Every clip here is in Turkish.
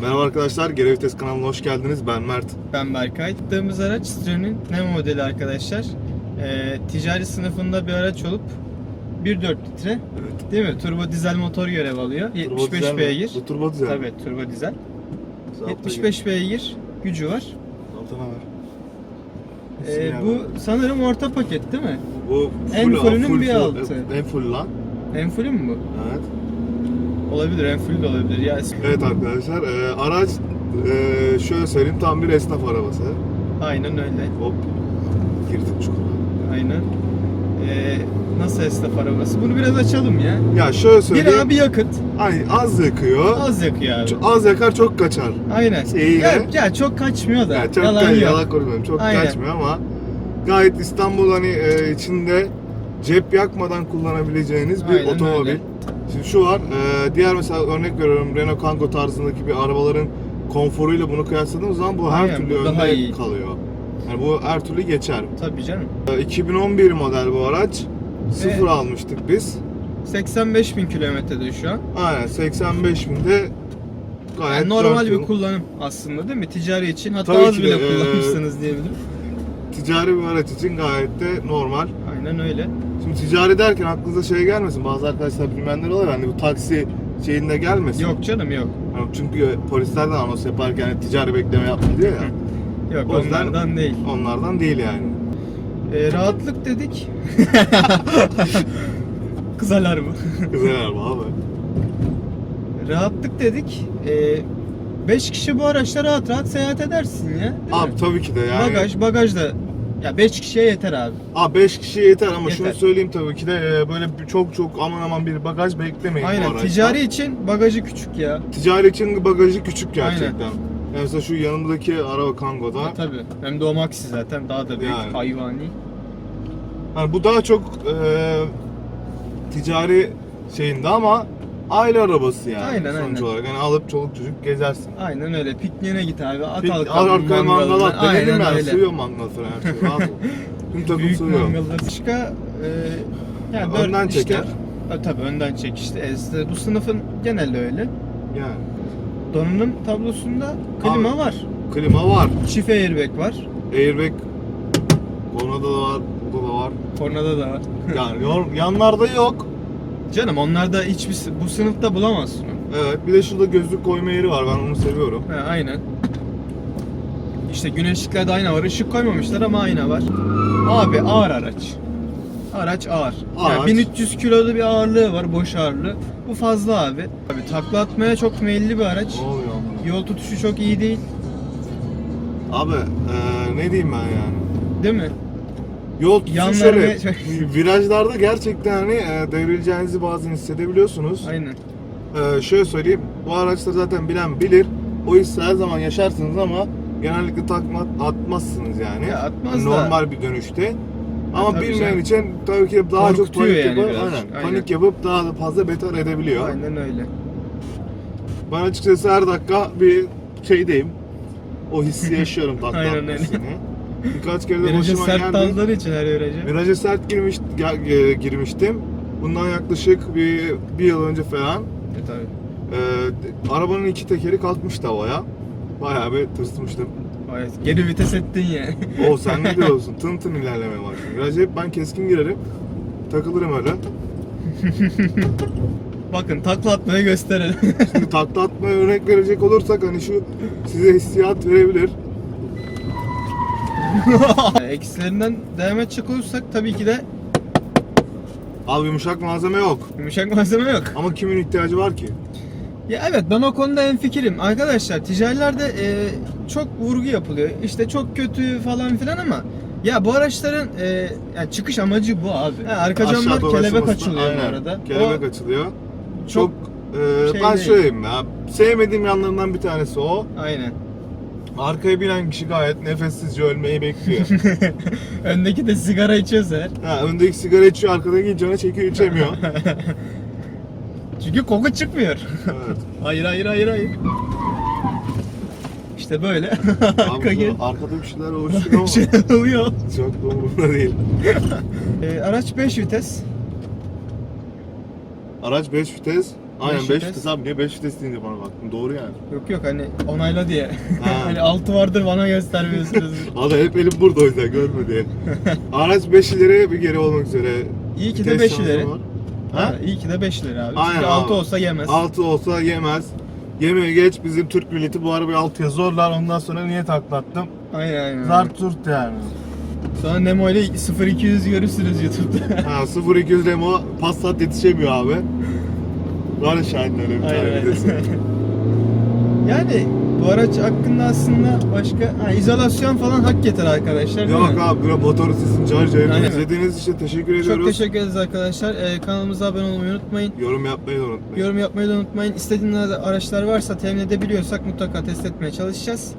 Merhaba arkadaşlar, Geri Vites kanalına hoş geldiniz. Ben Mert. Ben Berkay. Attığımız araç Citroen'in Nemo modeli arkadaşlar. Ee, ticari sınıfında bir araç olup 1.4 litre Evet. değil mi? Turbo dizel motor görev alıyor. 75 beygir. Bu turbo dizel. Tabii turbo dizel. Altta 75 beygir gücü var. Altına ver. Ee, bu ver. sanırım orta paket değil mi? bu en full- fullünün full- bir full- altı. En full lan. En fullü mü bu? Evet. Olabilir, en fullü de olabilir. Ya, Evet arkadaşlar, e, araç e, şöyle söyleyeyim tam bir esnaf arabası. aynen öyle. Hop. Girdik çukura. Aynen. Ee, nasıl esnaf arabası? Bunu biraz açalım ya. Ya şöyle Bir söyleyeyim. abi yakıt. Hani az yakıyor. Az yakıyor abi. Ç- Az yakar çok kaçar. Aynen. Şeyiyle- Ya, ya çok kaçmıyor da. Yani çok yalan yok. yalan konuşmuyorum. Çok Aynen. kaçmıyor ama gayet İstanbul hani e, içinde cep yakmadan kullanabileceğiniz bir Aynen otomobil. öyle. Şimdi şu var, e, diğer mesela örnek veriyorum Renault Kangoo tarzındaki bir arabaların konforuyla bunu kıyasladığımız zaman bu her Aynen, türlü bu daha önde iyi. kalıyor. Yani bu her türlü geçer. Tabii canım. E, 2011 model bu araç. Sıfır Evet. almıştık biz. 85 bin kilometrede şu an. Aynen 85 binde gayet Yani normal dört bir yıl. kullanım aslında değil mi? Ticari için hatta Tabii az ki bile de, e, kullanmışsınız diyebilirim. ticari bir araç için gayet de normal. Aynen öyle. Şimdi ticari derken aklınıza şey gelmesin. Bazı arkadaşlar bilmeyenler oluyor. Hani bu taksi şeyinde gelmesin. Yok canım yok. Yani çünkü polisler de anons yaparken hani ticari bekleme yapma diyor ya. Yok O yüzden- onlardan değil. Onlardan değil yani. Ee, rahatlık dedik. Kızalar mı? Güzel araba abi. rahatlık dedik. 5 kişi bu araçta rahat rahat seyahat edersin ya. Abi mi? tabii ki de yani. Bagaj, bagaj da ya 5 kişiye yeter abi. Abi 5 kişiye yeter ama şunu Yeter. söyleyeyim tabii ki de e, böyle bir- çok çok aman aman bir bagaj beklemeyin bu Aynen. araçta. Ticari için bagajı küçük ya. Ticari için bagajı küçük gerçekten. Yani mesela şu yanımdaki araba Kango'da. Ha, tabii. Hem de o maxi zaten daha da büyük Yani. hayvani. Hani bu daha çok e, ticari şeyinde ama aile arabası yani Aynen, sonuç aynen. olarak. Yani alıp çoluk çocuk gezersin. Aynen öyle. Pikniğine git abi. At Pik, al ar arkaya mangal at. Aynen Denedim ben. öyle. Sığıyor mangal falan her şey. Rahat ol. Tüm takım Büyük sığıyor. mangallar. Başka e, yani dört Önden işte- çeker. Ha, tabii önden çek işte. E, bu sınıfın genelde öyle. Yani. Donanım tablosunda klima Abi. var. Klima var. Çift airbag var. Airbag Kornada da var. Burada da var. Kornada da var. Yani yanlarda yok. Canım onlarda hiçbir bu sınıfta bulamazsın. Evet. Bir de şurada gözlük koyma yeri var. Ben onu seviyorum. Ha, aynen. İşte güneşliklerde ayna var. Işık koymamışlar ama ayna var. Abi ağır araç. Araç ağır. Ağır. Yani 1300 kiloda bir ağırlığı var, boş ağırlığı. Bu fazla abi. Abi takla atmaya çok meyilli bir araç. Ne oluyor amına? Yol tutuşu çok iyi değil. Abi eee, ne diyeyim ben yani? Değil mi? Yol tutuşu Yanlarına- şöyle. virajlarda gerçekten hani e, devrileceğinizi bazen hissedebiliyorsunuz. Aynen. Ee, şöyle söyleyeyim, bu araçları zaten bilen bilir. O hissi her zaman yaşarsınız ama genellikle takma atmazsınız yani. Ya atmaz da. Normal bir dönüşte. Ama tabii bilmeyen canım. için tabii ki daha çok Korkutuyor panik yani yapıp, aynen, Aynen. panik yapıp daha da fazla beter edebiliyor. Aynen öyle. Ben açıkçası her dakika bir şeydeyim. O hissi yaşıyorum takla Aynen öyle. atmasını. Birkaç kere de Viraja başıma sert geldi. daldığı için her viraja. Viraja sert girmiş, gel- e, girmiştim. Bundan yaklaşık bir, bir yıl önce falan. E, tabii. Ee, arabanın iki tekeri kalkmıştı havaya. Bayağı bir tırsmıştım. Evet. Geri vites ettin yani. O sen ne diyorsun? Tın tın ilerlemeye başladım. Viraja hep ben keskin girerim. Takılırım öyle. Bakın takla atmayı gösterelim. Şimdi takla atmaya örnek verecek olursak hani şu size hissiyat verebilir. Eksilerinden devam olursak tabii ki de Abi yumuşak malzeme yok. yumuşak malzeme yok. Ama kimin ihtiyacı var ki? Ya evet ben o konuda en fikirim. Arkadaşlar ticarilerde e, çok vurgu yapılıyor. İşte çok kötü falan filan ama ya bu araçların e, yani çıkış amacı bu abi. Ha, arka camlar Aşağı kelebek açılıyor Aynen, arada. Kelebek açılıyor. çok, Çok, e, şey ben değil. söyleyeyim ya. Sevmediğim yanlarından bir tanesi o. aynen. Arkaya binen kişi gayet nefessizce ölmeyi bekliyor. Öndeki de sigara içiyorsa eğer. ha, öndeki sigara içiyor, arkadaki canı çekiyor içemiyor. Çünkü koku çıkmıyor. evet. hayır hayır hayır hayır. İşte böyle. Arka gel. arkada bir şeyler oluşuyor ama Şeyler oluyor. çok da umurumda değil. E, araç 5 vites. Araç 5 vites. Aynen 5 vites. abi niye 5 vites deyince bana baktın doğru yani. Yok yok hani onayla diye. Ha. hani altı vardır bana göstermiyorsunuz. Abi hep elim burada o yüzden görme diye. Araç 5 ileri bir geri olmak üzere. İyi ki de Vites 5 şanzı ileri. var. Ha? Ha? iyi ki de 5 ileri abi. Aynen Çünkü abi. 6 olsa yemez. 6 olsa yemez. Yemeğe geç bizim Türk milleti bu arabayı 6'ya zorlar ondan sonra niye taklattım? Aynen aynen. Zar turt yani. Sonra Nemo ile 0200 görürsünüz YouTube'da. Ha 0200 Remo Passat yetişemiyor abi. Var ya Şahin'in öyle bir tane Aynen. videosu. yani bu araç hakkında aslında başka ha, izolasyon falan hak getir arkadaşlar. değil Yok mi? abi böyle motoru sesin car car. Aynen. İzlediğiniz için teşekkür Çok ediyoruz. teşekkür ederiz arkadaşlar. Ee, kanalımıza abone olmayı unutmayın. Yorum yapmayı da unutmayın. Yorum yapmayı da unutmayın. İstediğiniz araçlar varsa temin edebiliyorsak mutlaka test etmeye çalışacağız.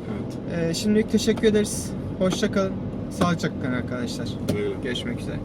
Evet. Ee, şimdilik teşekkür ederiz. Hoşça kalın. Sağlıcakla kalın arkadaşlar. Öyle. Görüşmek üzere.